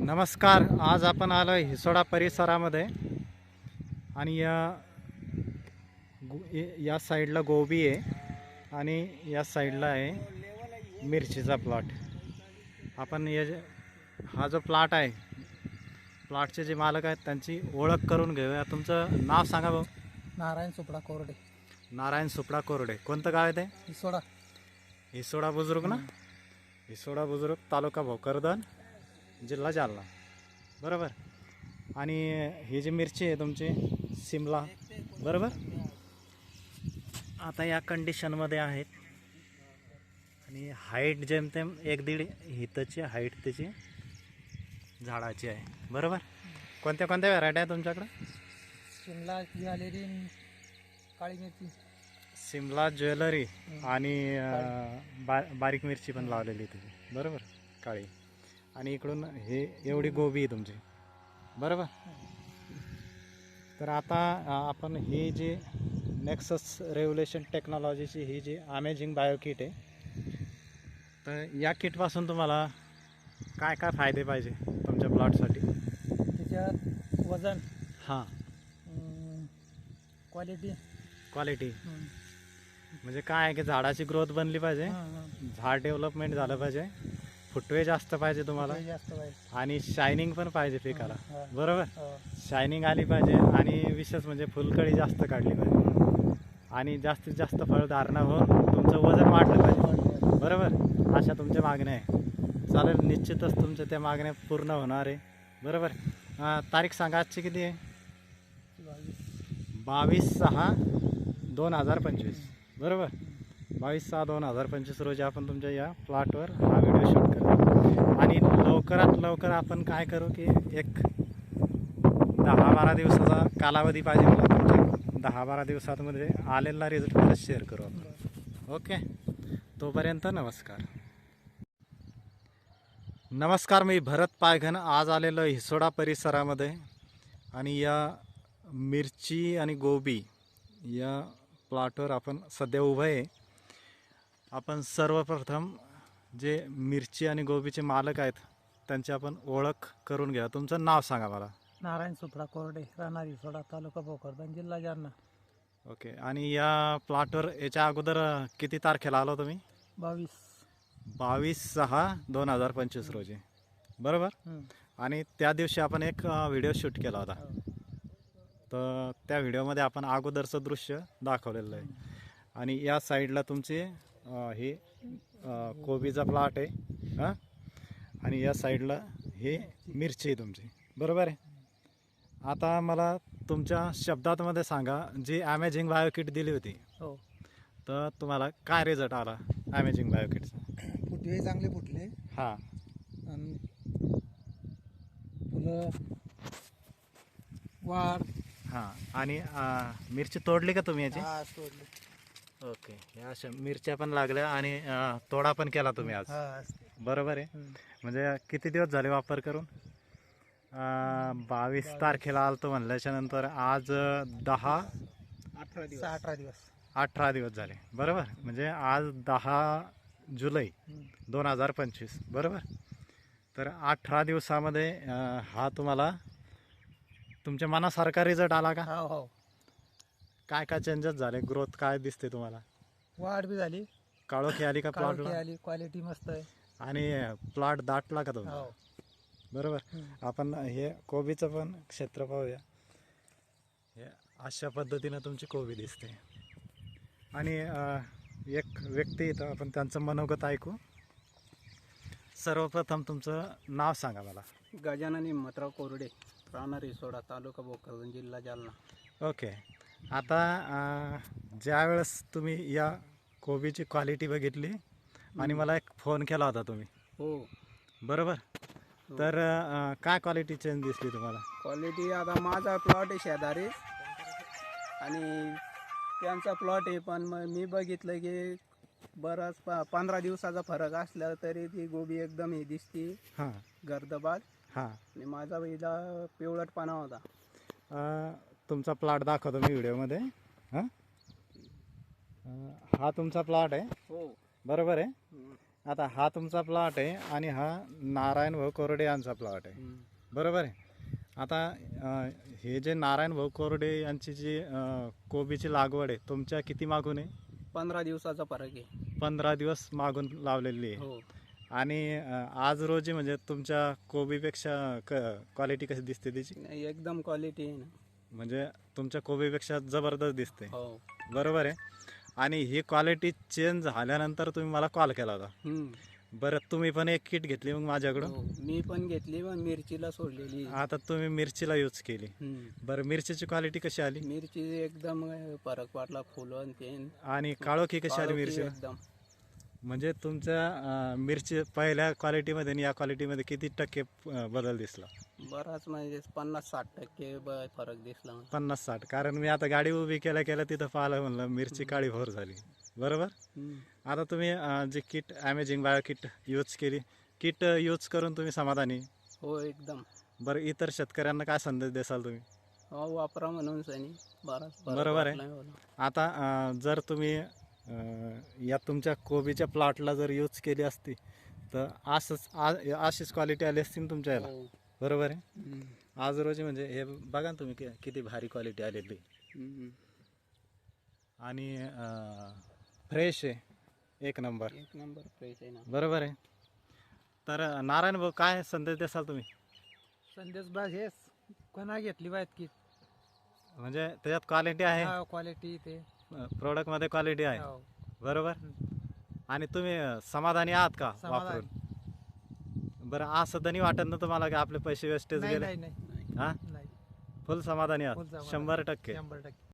नमस्कार आज आपण आलो आहे हिसोडा परिसरामध्ये. आणि या गो- य- साईडला गोबी आहे आणि या साईडला आहे मिरचीचा प्लॉट. आपण या जे- हा जो प्लॉट आहे प्लॉटचे जे मालक आहेत त्यांची ओळख करून घेऊया. तुमचं नाव सांगा भाऊ. नारायण सुपडा कोरडे. नारायण सुपडा कोरडे. कोणतं गाव आहे ते? हिसोडा. हिसोडा बुजुर्ग ना? हिसोडा बुजुर्ग तालुका भोकरदन. जिल्हा जालना. बरोबर? आणि ही जी मिरची आहे तुमची सिमला. बरोबर? आता या कंडिशनमध्ये आहेत. आणि हाईट जेमतेम एक दीड हिताची हाईट त्याची झाडाची आहे. बरोबर? कोणत्या कोणत्या व्हरायटी आहे तुमच्याकडं? शिमला ज्वेलरी काळी मिरची. सिमला ज्वेलरी आणि बा बारीक मिरची पण लावलेली आहे तुम्ही बरोबर? काळी. आणि इकडून हे एवढी गोबी आहे तुमची. बरोबर? तर आता आपण ही जी नेक्सस रेव्युलेशन टेक्नॉलॉजीची ही जी अमेझिंग बायो किट आहे तर या किटपासून तुम्हाला काय काय फायदे पाहिजे तुमच्या प्लॉटसाठी त्याच्यात वजन. हां. क्वालिटी क्वालिटी म्हणजे काय आहे की झाडाची ग्रोथ बनली पाहिजे झाड डेव्हलपमेंट झालं पाहिजे फुटवे जास्त पाहिजे तुम्हाला? जास्त पाहिजे. आणि शायनिंग पण पाहिजे पिकाला. हा. बरोबर? हो. शायनिंग आली पाहिजे आणि विशेष म्हणजे फुलकळी जास्त काढली पाहिजे. आणि जास्तीत जास्त फळधारणा होऊन तुमचं वजन वाढलं पाहिजे. बरोबर? अशा तुमच्या मागण्या आहे. चालेल निश्चितच तुमच्या त्या मागण्या पूर्ण होणार आहे. बरोबर? अं, तारीख सांगा आजची किती आहे. बावीस सहा दोन हजार पंचवीस. बरोबर? बावीस सहा दोन हजार पंचवीस रोजी आपण तुमच्या या प्लॉटवर हा व्हिडिओ शूट करू आणि लवकरात लवकर आपण काय करू की एक दहा बारा दिवसाचा कालावधी पाहिजे मला तुमच्या. दहा बारा दिवसांमध्ये आलेला रिझल्ट मला शेअर करू आपण. ओके तोपर्यंत नमस्कार. नमस्कार मी भरत पायघन. आज आलेलो हिसोडा परिसरामध्ये. आणि या मिरची आणि गोबी या प्लॉटवर आपण सध्या उभं आहे. आपण सर्वप्रथम जे मिरची आणि गोबीचे मालक आहेत त्यांची आपण ओळख करून घ्या. तुमचं नाव सांगा मला. नारायण सुपडा कोरडे राहणार हिसोडा तालुका भोकरदन जिल्हा जालना. ओके. आणि या प्लॉटवर याच्या अगोदर किती तारखेला आलो तुम्ही? बावीस. बावीस सहा दोन हजार पंचवीस रोजी. बरोबर. आणि त्या दिवशी आपण एक व्हिडिओ शूट केला होता. हो. तर त्या व्हिडिओमध्ये आपण अगोदरचं दृश्य दाखवलेलं आहे. आणि या साईडला तुमची ही कोबीचा प्लॉट आहे हां? आणि या साईडला ही मिरची आहे तुमची. बरोबर आहे? आता मला तुमच्या शब्दांमध्ये सांगा जी ॲमेझिंग बायोकिट दिली होती. हो. तर तुम्हाला काय रिझल्ट आला ॲमेझिंग बायोकिटचा फुटवे चांगले फुटले. हां. आणि फुलं वाढ. हां. आणि मिरची तोडली का तुम्ही याची? हा तोडले. ओके. या अशा मिरच्या पण लागल्या आणि अं, तोडा पण केला तुम्ही आज. हा बरोबर आहे. म्हणजे किती दिवस झाले वापर करून? अं, बावीस तारखेला आलतो म्हणल्याच्या नंतर आज अं, दहा अठरा दिवस. अठरा दिवस. अठरा दिवस झाले. बरोबर? म्हणजे आज दहा जुलै हम्म. दोन हजार पंचवीस. बरोबर? तर अठरा दिवसामध्ये अं, हा तुम्हाला तुमच्या मनासारखा रिझल्ट आला का? हो हो. काय काय चेंजेस झाले? ग्रोथ काय दिसते तुम्हाला? वाढ बी झाली. काळोखी आली का काळोखी प्लॉटला आली क्वालिटी मस्त आहे. आणि प्लॉट दाटला का तुम्ही? हो. बरोबर. आपण हे कोबीचं पण क्षेत्र पाहूया. हे अशा पद्धतीनं तुमची कोबी दिसते. आणि अं, एक व्यक्ती इथं आपण त्यांचं मनोगत ऐकू. सर्वप्रथम तुमचं नाव सांगा मला. गजानन हिम्मतराव कोरडे राहणार सोडा तालुका भोकरदन जिल्हा जालना. ओके. आता ज्यावेळेस तुम्ही या कोबीची क्वालिटी बघितली आणि मला एक फोन केला होता तुम्ही. हो. बरोबर? हो. तर अं, काय क्वालिटी चेंज दिसली तुम्हाला? क्वालिटी आता माझा प्लॉट आहे शेजारी. आणि त्यांचा प्लॉट आहे पण मग मी बघितलं की बराच प पंधरा दिवसाचा फरक असला तरी ती गोबी एकदम ही दिसती. हां. गर्दबाद हां. आणि माझा पिवळटपणा होता. अ, तुमचा प्लॉट दाखवतो मी व्हिडिओमध्ये. हां? हा तुमचा प्लॉट आहे. हो. बरोबर आहे. आता हा तुमचा प्लॉट आहे आणि हा नारायण भाऊ कोरडे यांचा प्लॉट आहे. बरोबर आहे? आता अं, हे जे नारायण भाऊ कोरडे यांची जी अं, कोबीची लागवड आहे तुमच्या किती मागून आहे? पंधरा दिवसाचा फरक आहे. पंधरा दिवस मागून लावलेली आहे. हो. आणि अं, आज रोजी म्हणजे तुमच्या कोबीपेक्षा क्वालिटी कशी दिसते त्याची? नाही, एकदम क्वालिटी आहे ना. म्हणजे तुमच्या कोबीपेक्षा जबरदस्त दिसते. हो. बरोबर आहे. आणि ही क्वालिटी चेंज झाल्यानंतर तुम्ही मला कॉल केला होता. हम्म. बरं तुम्ही पण एक किट घेतली मग माझ्याकडून? हो. मी पण घेतली पण मिरचीला सोडलेली. आता तुम्ही मिरचीला यूज केली. हम्म. बरं मिरचीची क्वालिटी कशी आली? मिरची एकदम फरक वाटला फुलं आणि ते आणि काळोखी कशी आली मिरचीला? एकदम. म्हणजे तुमच्या मिरची पहिल्या क्वालिटीमध्ये आणि या क्वालिटीमध्ये किती टक्के बदल दिसला? बराच म्हणजे पन्नास साठ टक्के फरक दिसला. पन्नास साठ. कारण मी आता गाडी उभी केल्या केल्या तिथं पाहिलं म्हणलं मिरची काळी भोर झाली. बरोबर. आता तुम्ही जे kit amazing bio kit use केली किट यूज करून तुम्ही समाधानी? हो एकदम. बरं इतर शेतकऱ्यांना काय संदेश देसाल तुम्ही? हो वापरा म्हणून बरोबर आहे. आता जर तुम्ही या तुमच्या कोबीच्या प्लॉटला जर यूज केली असती तर असंच आ- अशीच क्वालिटी आली असती ना तुमच्या याला हो. बरोबर आहे. आज रोजी म्हणजे हे बघा ना तुम्ही कि- किती भारी क्वालिटी आलेली. आणि फ्रेश आहे. एक नंबर एक नंबर फ्रेश आहे ना. बरोबर आहे? तर नारायण भाऊ काय संदेश देसाल तुम्ही? संदेश बाग हेच. कोणा घेतली पाहिजे की म्हणजे त्याच्यात क्वालिटी आहे? क्वालिटी ते. प्रोडक्टमध्ये क्वालिटी आहे. हो. बरोबर? आणि तुम्ही समाधानी आहात का समाधानी. वापरून? बरं असं तर नाही वाटत ना तुम्हाला की आपले पैसे वेस्टेज नाही गेले? नाही नाही. हा? नाही. फुल समाधानी फुल आहात समाधानी. शंभर टक्के. शंभर टक्के.